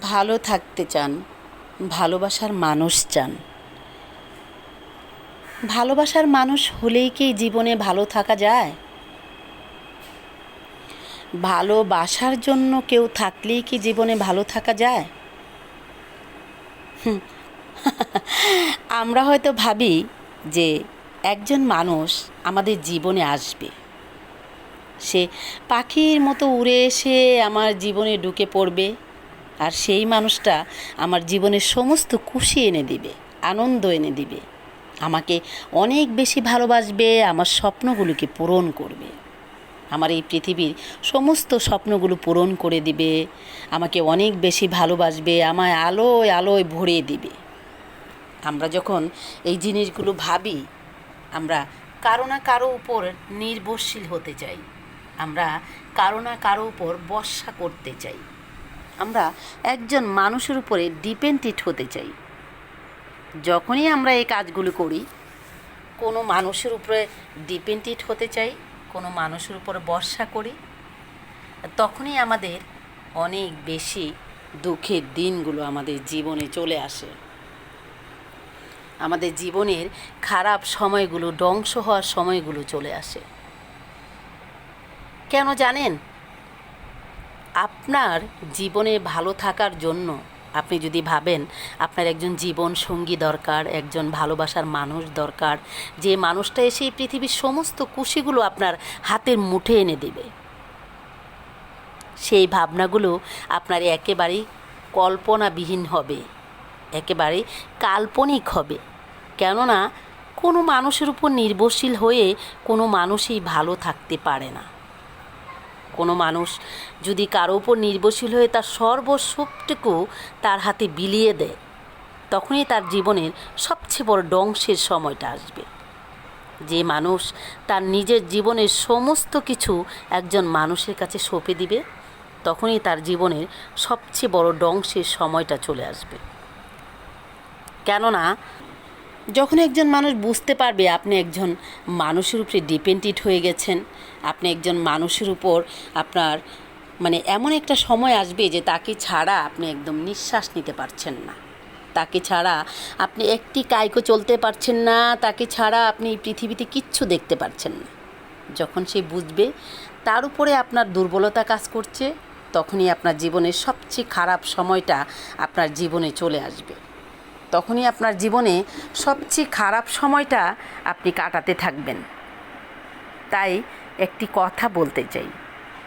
ভালো থাকতে চান, ভালোবাসার মানুষ চান। ভালোবাসার মানুষ হলেই কি জীবনে ভালো থাকা যায়? ভালোবাসার জন্য কেউ থাকলেই কি জীবনে ভালো থাকা যায়? আমরা হয়তো ভাবি যে একজন মানুষ আমাদের জীবনে আসবে। সে পাখির মতো উড়ে এসে আমার জীবনে ঢুকে পড়বে। আর সেই মানুষটা আমার জীবনের সমস্ত খুশি এনে দিবে, আনন্দ এনে দিবে। আমাকে অনেক বেশি ভালোবাসবে, আমার স্বপ্নগুলোকে পূরণ করবে। আমার এই পৃথিবীর সমস্ত স্বপ্নগুলো পূরণ করে দিবে, আমাকে অনেক বেশি ভালোবাসবে, আমায় আলোয় আলোয় ভরে দিবে। আমরা যখন এই জিনিসগুলো ভাবি, আমরা কারও না কারও উপর নির্ভরশীল হতে চাই। আমরা কারও না কারও উপর বর্ষা করতে চাই। আমরা একজন মানুষের উপরে ডিপেন্ডেন্ট হতে চাই। যখনই আমরা এই কাজগুলো করি, কোনো মানুষের উপরে ডিপেন্ডেন্ট হতে চাই, কোনো মানুষের উপরে ভরসা করি, তখনই আমাদের অনেক বেশি দুঃখের দিনগুলো আমাদের জীবনে চলে আসে। আমাদের জীবনের খারাপ সময়গুলো, ধ্বংস হওয়ার সময়গুলো চলে আসে। কেন জানেন? আপনার জীবনে ভালো থাকার জন্য আপনি যদি ভাবেন আপনার একজন জীবন সঙ্গী দরকার, একজন ভালোবাসার মানুষ দরকার, যে মানুষটা এসে এই পৃথিবীর সমস্ত খুশিগুলো আপনার হাতের মুঠে এনে দেবে। সেই ভাবনাগুলো আপনার একেবারেই কল্পনাবিহীন হবে একেবারে কাল্পনিক হবে। কেননা কোনো মানুষের উপর নির্ভরশীল হয়ে কোনো মানুষই ভালো থাকতে পারে না। কোনো মানুষ যদি কারও উপর নির্ভরশীল হয়ে তার সর্বসবটুকু তার হাতে বিলিয়ে দেয়, তখনই তার জীবনের সবচেয়ে বড় ধ্বংসের সময়টা আসবে। যে মানুষ তার নিজের জীবনের সমস্ত কিছু একজন মানুষের কাছে সঁপে দিবে, তখনই তার জীবনের সবচেয়ে বড় ধ্বংসের সময়টা চলে আসবে। কেননা যখন একজন মানুষ বুঝতে পারবে আপনি একজন মানুষের উপরে ডিপেন্ডেন্ট হয়ে গেছেন, আপনি একজন মানুষের উপর আপনার মানে এমন একটা সময় আসবে যে তাকে ছাড়া আপনি একদম নিঃশ্বাস নিতে পারছেন না। তাকে ছাড়া আপনি একটি কায়কো চলতে পারছেন না, তাকে ছাড়া আপনি পৃথিবীতে কিচ্ছু দেখতে পারছেন না। যখন সে বুঝবে তার উপরে আপনার দুর্বলতা কাজ করছে, তখনই আপনার জীবনের সবচেয়ে খারাপ সময়টা আপনার জীবনে চলে আসবে। তখনই আপনার জীবনে সবচেয়ে খারাপ সময়টা আপনি কাটাতে থাকবেন। তাই একটি কথা বলতে চাই।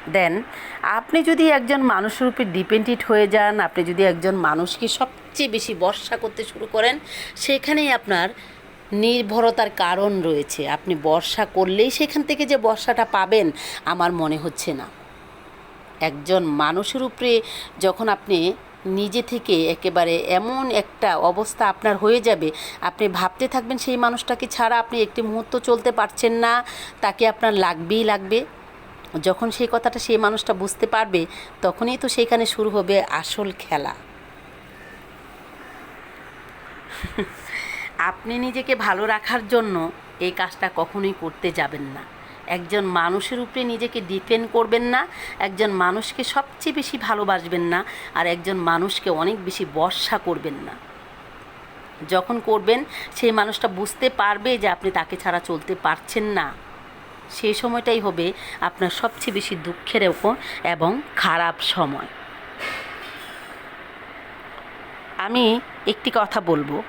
দেন, আপনি যদি একজন মানুষের উপর ডিপেন্ডেন্ট হয়ে যান, আপনি যদি একজন মানুষকে সবচেয়ে বেশি বর্ষা করতে শুরু করেন, সেখানেই আপনার নির্ভরতার কারণ রয়েছে। আপনি বর্ষা করলেই সেখান থেকে যে বর্ষাটা পাবেন, আমার মনে হচ্ছে না। একজন মানুষের উপরে যখন আপনি নিজে থেকে একেবারে এমন একটা অবস্থা আপনার হয়ে যাবে। আপনি ভাবতে থাকবেন সেই মানুষটাকে ছাড়া আপনি একটি মুহূর্ত চলতে পারছেন না, তাকে আপনার লাগবেই লাগবে। যখন সেই কথাটা সেই মানুষটা বুঝতে পারবে, তখনই তো সেইখানে শুরু হবে আসল খেলা। আপনি নিজেকে ভালো রাখার জন্য এই কাজটা কখনোই করতে যাবেন না। একজন মানুষের উপরে নিজেকে ডিপেন্ড করবেন না, একজন মানুষকে সবচেয়ে বেশি ভালোবাসবেন না, আর একজন মানুষকে অনেক বেশি বর্ষা করবেন না। যখন করবেন, সেই মানুষটা বুঝতে পারবে যে আপনি তাকে ছাড়া চলতে পারছেন না। সেই সময়টাই হবে আপনার সবচেয়ে বেশি দুঃখের ওপর এবং খারাপ সময়। আমি একটি কথা বলব।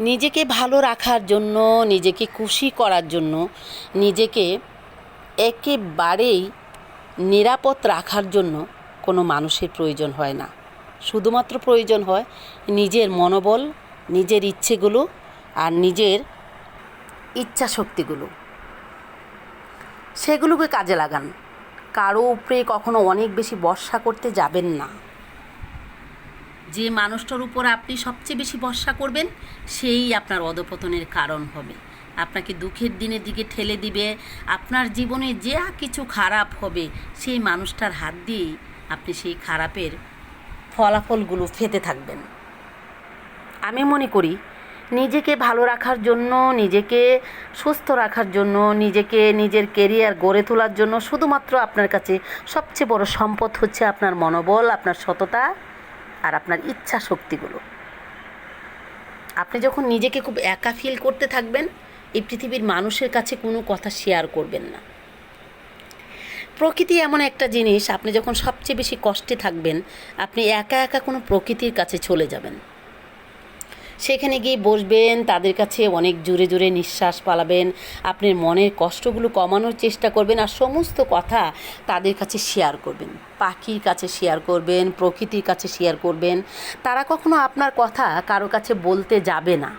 নিজেকে ভালো রাখার জন্য, নিজেকে খুশি করার জন্য, নিজেকে একেবারেই নিরাপদ রাখার জন্য কোনো মানুষের প্রয়োজন হয় না। শুধুমাত্র প্রয়োজন হয় নিজের মনোবল, নিজের ইচ্ছেগুলো আর নিজের ইচ্ছা শক্তিগুলো সেগুলোকে কাজে লাগান। কারও উপরে কখনো অনেক বেশি বর্ষা করতে যাবেন না। যে মানুষটার উপর আপনি সবচেয়ে বেশি ভরসা করবেন, সেই আপনার অধপতনের কারণ হবে। আপনাকে দুঃখের দিনের দিকে ঠেলে দিবে। আপনার জীবনে যে কিছু খারাপ হবে, সেই মানুষটার হাত দিয়েই আপনি সেই খারাপের ফলাফলগুলো ফেতে থাকবেন। আমি মনে করি, নিজেকে ভালো রাখার জন্য, নিজেকে সুস্থ রাখার জন্য, নিজেকে নিজের কেরিয়ার গড়ে তোলার জন্য শুধুমাত্র আপনার কাছে সবচেয়ে বড় সম্পদ হচ্ছে আপনার মনোবল, আপনার সততা। আর আপনার ইচ্ছা শক্তিগুলো। আপনি যখন নিজেকে খুব একা ফিল করতে থাকবেন, এই পৃথিবীর মানুষের কাছে কোনো কথা শেয়ার করবেন না। প্রকৃতি এমন একটা জিনিস, আপনি যখন সবচেয়ে বেশি কষ্টে থাকবেন, আপনি একা একা কোনো প্রকৃতির কাছে চলে যাবেন। সেখানে গিয়ে বসবেন, তাদের কাছে অনেক জোরে জোরে নিঃশ্বাস পালাবেন, আপনার মনের কষ্টগুলো কমানোর চেষ্টা করবেন আর সমস্ত কথা তাদের কাছে শেয়ার করবেন। পাখির কাছে শেয়ার করবেন, প্রকৃতির কাছে শেয়ার করবেন। তারা কখনো আপনার কথা কারও কাছে বলতে যাবে না।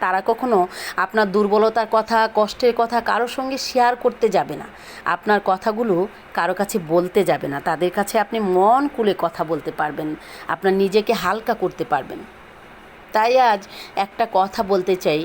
তারা কখনো আপনার দুর্বলতার কথা, কষ্টের কথা কারোর সঙ্গে শেয়ার করতে যাবে না। আপনার কথাগুলো কারও কাছে বলতে যাবে না। তাদের কাছে আপনি মন কুলে কথা বলতে পারবেন। আপনার নিজেকে হালকা করতে পারবেন। তাই আজ একটা কথা বলতে চাই।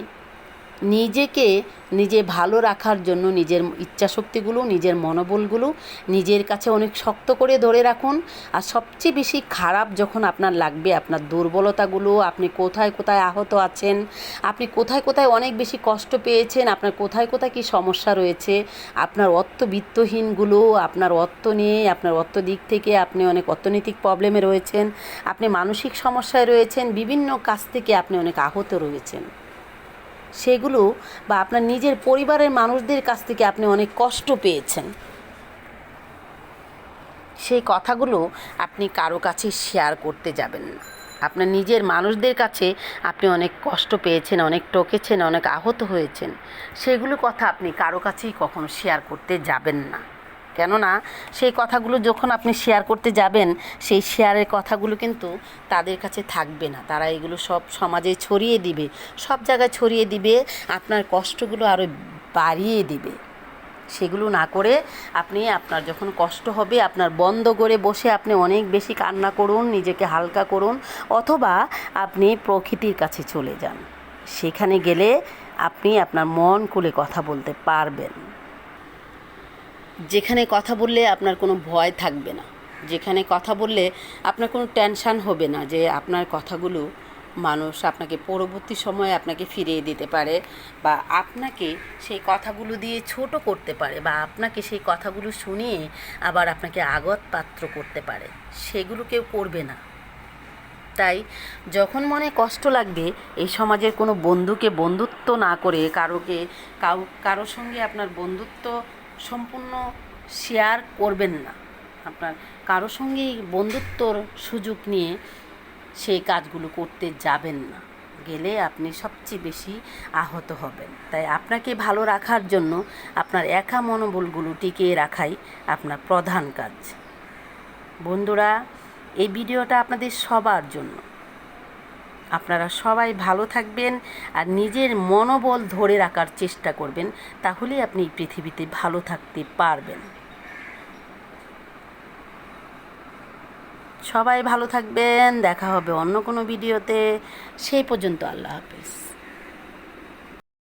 নিজেকে নিজে ভালো রাখার জন্য নিজের ইচ্ছাশক্তিগুলো, নিজের মনোবলগুলো নিজের কাছে অনেক শক্ত করে ধরে রাখুন। আর সবচেয়ে বেশি খারাপ যখন আপনার লাগবে, আপনার দুর্বলতাগুলো, আপনি কোথায় কোথায় আহত আছেন, আপনি কোথায় কোথায় অনেক বেশি কষ্ট পেয়েছেন, আপনার কোথায় কোথায় কী সমস্যা রয়েছে, আপনার অর্থবিত্তহীনগুলো, আপনার অর্থ নিয়ে, আপনার অর্থ দিক থেকে আপনি অনেক অর্থনৈতিক প্রবলেমে রয়েছেন, আপনি মানসিক সমস্যায় রয়েছেন, বিভিন্ন কাছ থেকে আপনি অনেক আহত রয়েছেন। সেগুলো বা আপনার নিজের পরিবারের মানুষদের কাছ থেকে আপনি অনেক কষ্ট পেয়েছেন। সেই কথাগুলো আপনি কারও কাছে শেয়ার করতে যাবেন না। আপনার নিজের মানুষদের কাছে আপনি অনেক কষ্ট পেয়েছেন, অনেক টকেছেন অনেক আহত হয়েছেন। সেগুলো কথা আপনি কারও কাছেই কখনো শেয়ার করতে যাবেন না। কেননা সেই কথাগুলো যখন আপনি শেয়ার করতে যাবেন, সেই শেয়ারের কথাগুলো কিন্তু তাদের কাছে থাকবে না। তারা এগুলো সব সমাজে ছড়িয়ে দিবে। সব জায়গায় ছড়িয়ে দিবে, আপনার কষ্টগুলো আরও বাড়িয়ে দিবে। সেগুলো না করে আপনি, আপনার যখন কষ্ট হবে, আপনার বন্ধ করে বসে আপনি অনেক বেশি কান্না করুন, নিজেকে হালকা করুন, অথবা আপনি প্রকৃতির কাছে চলে যান। সেখানে গেলে আপনি আপনার মন খুলে কথা বলতে পারবেন। যেখানে কথা বললে আপনার কোনো ভয় থাকবে না। যেখানে কথা বললে আপনার কোনো টেনশান হবে না যে আপনার কথাগুলো মানুষ আপনাকে পরবর্তী সময়ে আপনাকে ফিরিয়ে দিতে পারে বা আপনাকে সেই কথাগুলো দিয়ে ছোট করতে পারে বা আপনাকে সেই কথাগুলো শুনিয়ে আবার আপনাকে আগত পাত্র করতে পারে। সেগুলো কেউ করবে না। তাই যখন মনে কষ্ট লাগবে, এই সমাজের কোনো বন্ধুকে বন্ধুত্ব না করে কারোকে, কাউ, কারোর সঙ্গে আপনার বন্ধুত্ব সম্পূর্ণ শেয়ার করবেন না। আপনার কারও সঙ্গেই বন্ধুত্বর সুযোগ নিয়ে সেই কাজগুলো করতে যাবেন না। গেলে আপনি সবচেয়ে বেশি আহত হবেন। তাই আপনাকে ভালো রাখার জন্য আপনার একা মনোবলগুলো টিকিয়ে রাখাই আপনার প্রধান কাজ। বন্ধুরা, এই ভিডিওটা আপনাদের সবার জন্য। আপনারা সবাই ভালো থাকবেন আর নিজের মনোবল ধরে রাখার চেষ্টা করবেন, তাহলেই আপনি এই পৃথিবীতে ভালো থাকতে পারবেন। সবাই ভালো থাকবেন, দেখা হবে অন্য কোনো ভিডিওতে। সেই পর্যন্ত আল্লাহ হাফেজ।